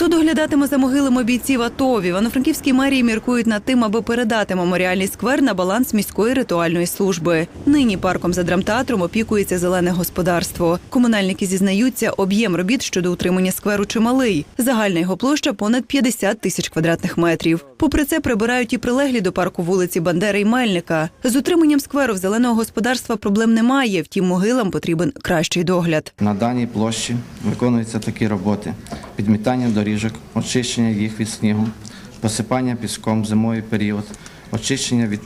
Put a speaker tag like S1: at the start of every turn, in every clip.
S1: Хто доглядатиме за могилами бійців АТО? В Івано-Франківській мерії міркують над тим, аби передати меморіальний сквер на баланс міської ритуальної служби. Нині парком за драмтеатром опікується зелене господарство. Комунальники зізнаються, об'єм робіт щодо утримання скверу чималий. Загальна його площа понад 50 тисяч квадратних метрів. Попри це, прибирають і прилеглі до парку вулиці Бандери й Мельника. З утриманням скверу в зеленого господарства проблем немає. Втім, могилам потрібен кращий догляд.
S2: На даній площі виконуються такі роботи: підмітання доріжок, очищення їх від снігу, посипання піском в зимовий період, очищення від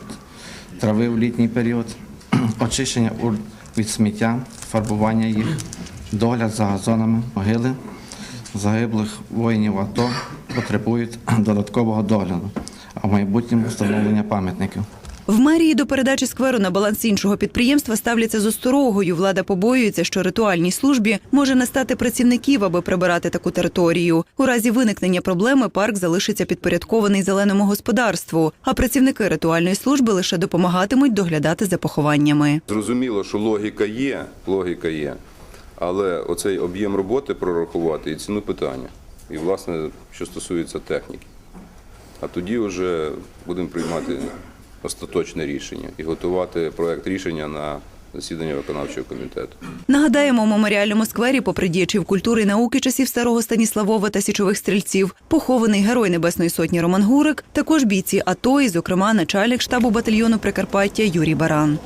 S2: трави в літній період, очищення урн від сміття, фарбування їх, догляд за газонами, могили загиблих воїнів АТО потребують додаткового догляду, а в майбутньому встановлення пам'ятників.
S1: В мерії до передачі скверу на баланс іншого підприємства ставляться з осторогою. Влада побоюється, що ритуальній службі може не стати працівників, аби прибирати таку територію. У разі виникнення проблеми парк залишиться підпорядкований зеленому господарству, а працівники ритуальної служби лише допомагатимуть доглядати за похованнями.
S3: Зрозуміло, що логіка є, логіка є, але оцей об'єм роботи прорахувати і ціну питання. І, власне, що стосується техніки. А тоді вже будемо приймати остаточне рішення і готувати проект рішення на засідання виконавчого комітету.
S1: Нагадаємо, у меморіальному сквері, попри діячів культури і науки часів старого Станіславова та січових стрільців, похований герой Небесної сотні Роман Гурик, також бійці АТО і, зокрема, начальник штабу батальйону Прикарпаття Юрій Баран.